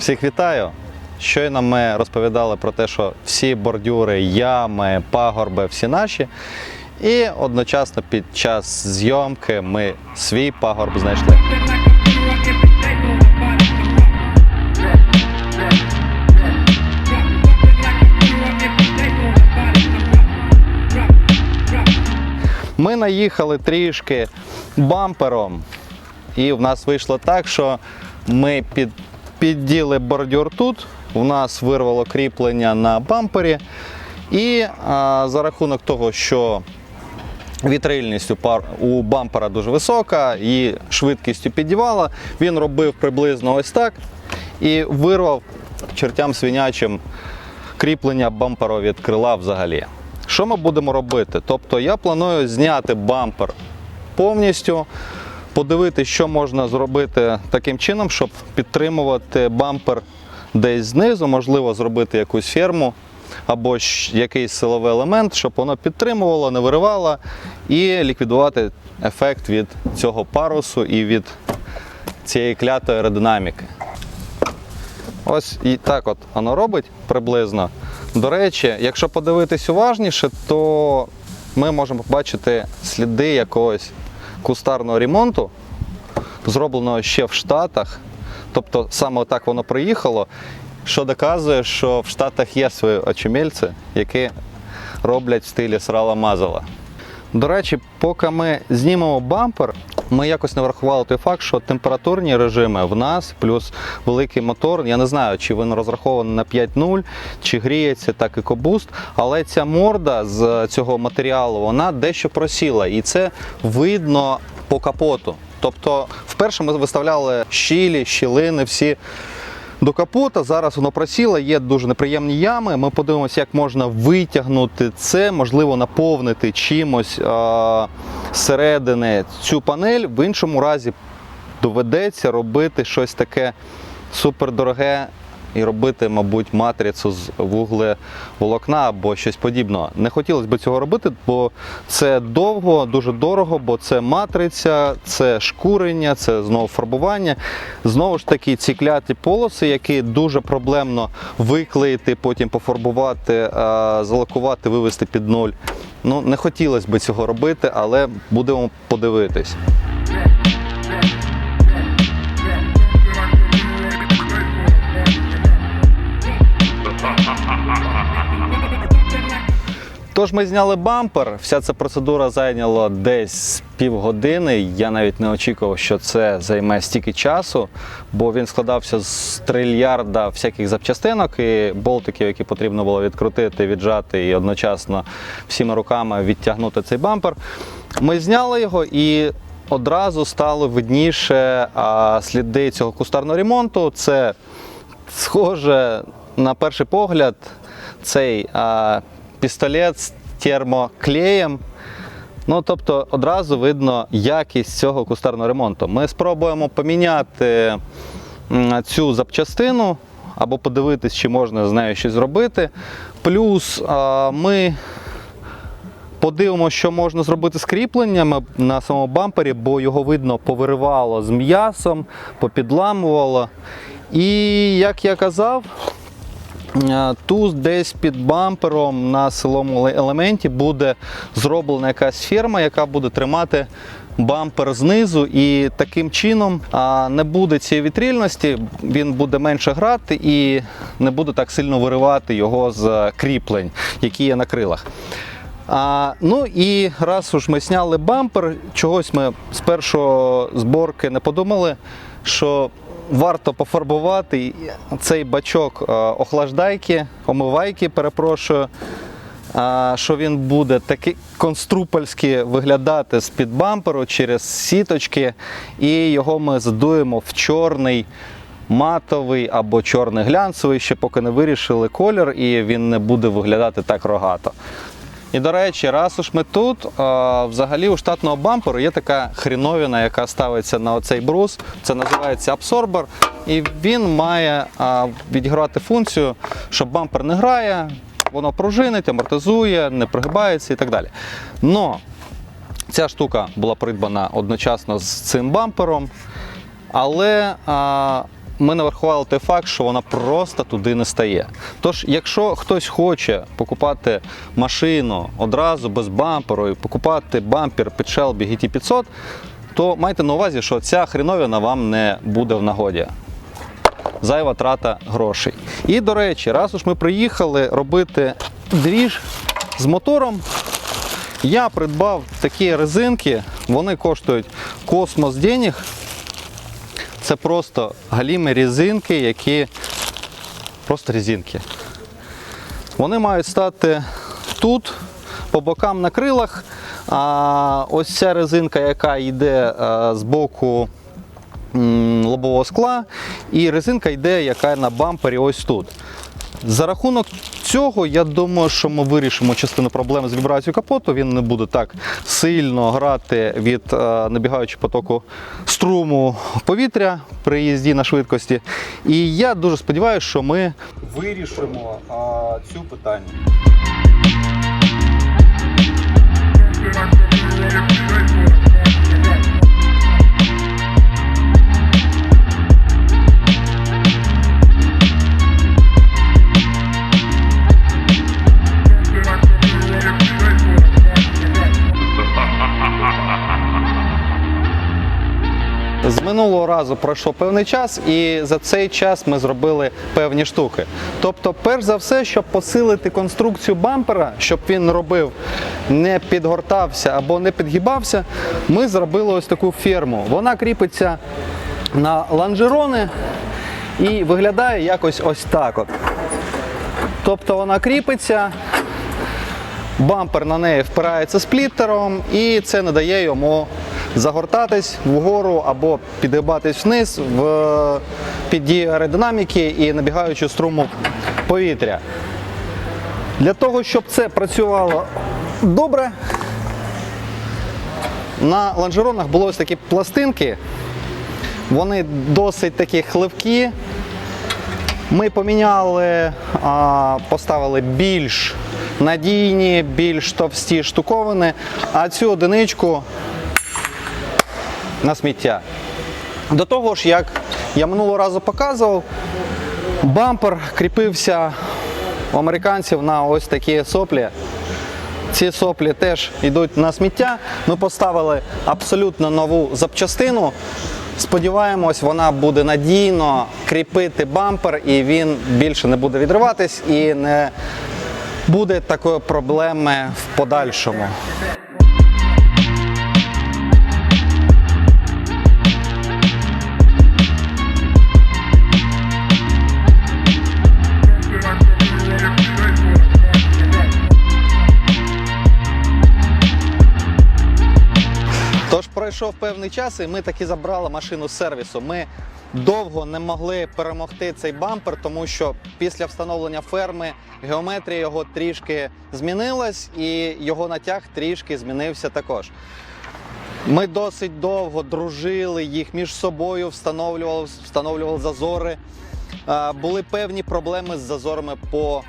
Всіх вітаю! Щойно ми розповідали про те, що всі бордюри, ями, пагорби, всі наші. І одночасно під час зйомки ми свій пагорб знайшли. Ми наїхали трішки бампером, і в нас вийшло так, що ми під, підділи бордюр тут, у нас вирвало кріплення на бампері. І а, за рахунок того, що вітрильність у, пар, у бампера дуже висока і швидкістю піддівала, він робив приблизно ось так і вирвав чертям свинячим кріплення бампера від крила взагалі. Що ми будемо робити? Тобто я планую зняти бампер повністю, подивитися, що можна зробити таким чином, щоб підтримувати бампер десь знизу, можливо, зробити якусь ферму або якийсь силовий елемент, щоб воно підтримувало, не виривало, і ліквідувати ефект від цього парусу і від цієї клятої аеродинаміки. Ось і так от воно робить приблизно. До речі, якщо подивитись уважніше, то ми можемо побачити сліди якогось кустарного ремонту, зробленого ще в Штатах. Тобто саме так воно приїхало, що доказує, що в Штатах є свої очумельці, які роблять в стилі срала мазала. До речі, поки ми знімемо бампер, ми якось не врахували той факт, що температурні режими в нас, плюс великий мотор. Я не знаю, чи він розрахований на 5.0, чи гріється так і кобуст, але ця морда з цього матеріалу вона дещо просіла, і це видно по капоту. Тобто, вперше ми виставляли щілі, щілини, всі до капота. Зараз воно просіло, є дуже неприємні ями. Ми подивимося, як можна витягнути це, можливо, наповнити чимось зсередини цю панель. В іншому разі доведеться робити щось таке супердороге і робити, мабуть, матрицю з вуглеволокна або щось подібного. Не хотілося б цього робити, бо це довго, дуже дорого, бо це матриця, це шкурення, це знову фарбування. Знову ж таки, ці кляті полоси, які дуже проблемно виклеїти, потім пофарбувати, залакувати, вивести під ноль. Ну, не хотілося б цього робити, але будемо подивитись. Тож ми зняли бампер. Вся ця процедура зайняла десь півгодини. Я навіть не очікував, що це займе стільки часу, бо він складався з трильярда всяких запчастинок і болтиків, які потрібно було відкрутити, віджати і одночасно всіма руками відтягнути цей бампер. Ми зняли його і. Одразу стало видніше а, сліди цього кустарного ремонту. Це схоже на перший погляд цей а, пістолет з термоклеєм. Ну, тобто одразу видно якість цього кустарного ремонту. Ми спробуємо поміняти цю запчастину або подивитись, чи можна з нею щось зробити. Плюс ми подивимося, що можна зробити з кріпленнями на самому бампері, бо його видно повиривало з м'ясом, попідламувало. І як я казав, Тут десь під бампером на силовому елементі буде зроблена якась ферма, яка буде тримати бампер знизу, і таким чином не буде цієї вітрильності, він буде менше грати і не буде так сильно виривати його з кріплень, які є на крилах. А, ну і раз уж ми зняли бампер, чогось ми з першої зборки не подумали, що варто пофарбувати цей бачок е, охлаждайки, омивайки, перепрошую. Що він буде такий конструпольськи виглядати з-під бамперу через сіточки, і його ми задуємо в чорний матовий або чорний глянцевий, ще поки не вирішили колір, і він не буде виглядати так рогато. І до речі, раз уж ми тут, взагалі у штатного бамперу є така хріновіна, яка ставиться на оцей брус. Це називається абсорбер. І він має відіграти функцію, що бампер не грає, воно пружинить, амортизує, не пригибається і так далі. Но ця штука була придбана одночасно з цим бампером. Але ми не врахували той факт, що вона просто туди не стає. Тож, якщо хтось хоче покупати машину одразу без бамперу і покупати бампер під Shelby GT500, то майте на увазі, що ця хріновина вам не буде в нагоді. Зайва трата грошей. І, до речі, раз уж ми приїхали робити двіж з мотором, я придбав такі резинки, вони коштують космос денег. Це просто галімі резинки, які просто резинки. Вони мають стати тут, по бокам на крилах. А ось ця резинка, яка йде е, з боку лобового скла, і резинка йде, яка на бампері ось тут. За рахунок цього, я думаю, що ми вирішимо частину проблеми з вібрацією капоту. Він не буде так сильно грати від е, набігаючого потоку струму повітря при їзді на швидкості. І я дуже сподіваюся, що ми вирішимо е, цю питання. З минулого разу пройшов певний час, і за цей час ми зробили певні штуки. Тобто, перш за все, щоб посилити конструкцію бампера, щоб він робив, не підгортався або не підгибався, ми зробили ось таку ферму. Вона кріпиться на лонжерони і виглядає якось ось так. От. Тобто вона кріпиться, бампер на неї впирається спліттером, і це не дає йому загортатись вгору або підгибатись вниз в під дією аеродинаміки і набігаючи струму повітря. Для того, щоб це працювало добре, на лонжеронах були ось такі пластинки. Вони досить такі хливкі. Ми поміняли, поставили більш надійні, більш товсті штуковини, а цю одиничку на сміття. До того ж, як я минулого разу показував, бампер кріпився у американців на ось такі соплі. Ці соплі теж йдуть на сміття. Ми поставили абсолютно нову запчастину. Сподіваємось, вона буде надійно кріпити бампер і він більше не буде відриватись і не буде такої проблеми в подальшому. Тож пройшов певний час, і ми таки забрали машину з сервісу. Ми довго не могли перемогти цей бампер, тому що після встановлення ферми геометрія його трішки змінилась, і його натяг трішки змінився також. Ми досить довго дружили їх між собою, встановлювали, встановлювали зазори. Були певні проблеми з зазорами по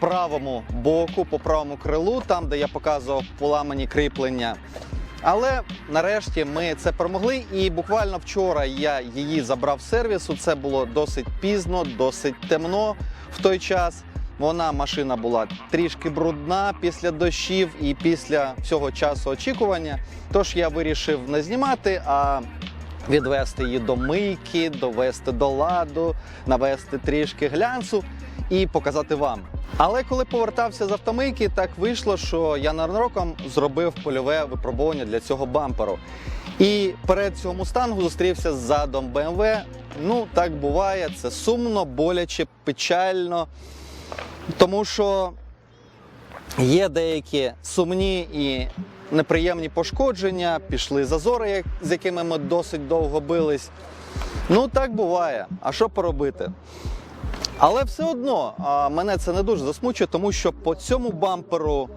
правому боку, по правому крилу, там, де я показував поламані кріплення. Але нарешті ми це перемогли. І буквально вчора я її забрав з сервісу. Це було досить пізно, досить темно в той час. Вона машина була трішки брудна після дощів і після всього часу очікування. Тож я вирішив не знімати, а відвести її до мийки, довести до ладу, навести трішки глянцу і показати вам. Але коли повертався з автомийки, так вийшло, що я ненароком зробив польове випробування для цього бамперу. І перед цього мустангу зустрівся з задом BMW. Ну, так буває, це сумно, боляче, печально. Тому що є деякі сумні і неприємні пошкодження, пішли зазори, з якими ми досить довго бились. Ну, так буває. А що поробити? Але все одно мене це не дуже засмучує, тому що по цьому бамперу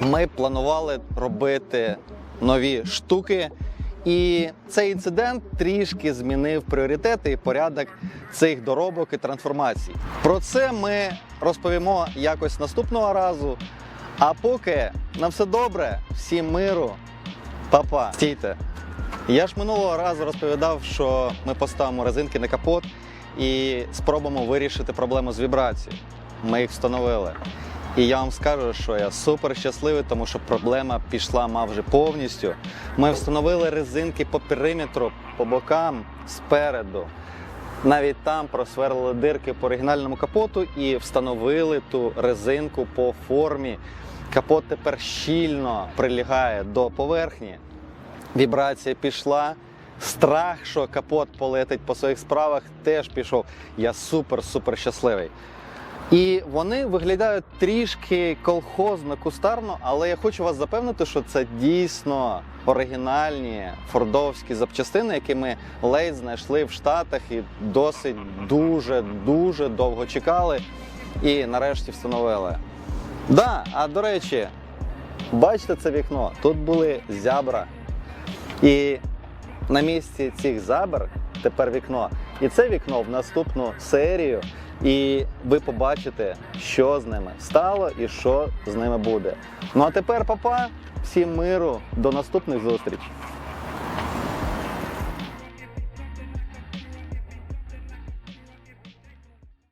ми планували робити нові штуки. І цей інцидент трішки змінив пріоритети і порядок цих доробок і трансформацій. Про це ми розповімо якось наступного разу. А поки на все добре, всім миру, па-па. Стійте. Я ж минулого разу розповідав, що ми поставимо резинки на капот і спробуємо вирішити проблему з вібрацією. Ми їх встановили. І я вам скажу, що я супер щасливий, тому що проблема пішла майже повністю. Ми встановили резинки по периметру, по бокам, спереду. Навіть там просверлили дирки по оригінальному капоту і встановили ту резинку по формі. Капот тепер щільно прилягає до поверхні. Вібрація пішла. Страх, що капот полетить по своїх справах, теж пішов. Я супер-супер щасливий. І вони виглядають трішки колхозно, кустарно, але я хочу вас запевнити, що це дійсно оригінальні фордовські запчастини, які ми ледь знайшли в Штатах і досить дуже дуже довго чекали і нарешті встановили. Да, а до речі, бачите це вікно? Тут були зябра. І на місці цих забер тепер вікно. І це вікно в наступну серію. І ви побачите, що з ними стало і що з ними буде. Ну а тепер, папа, всім миру, до наступних зустрічей.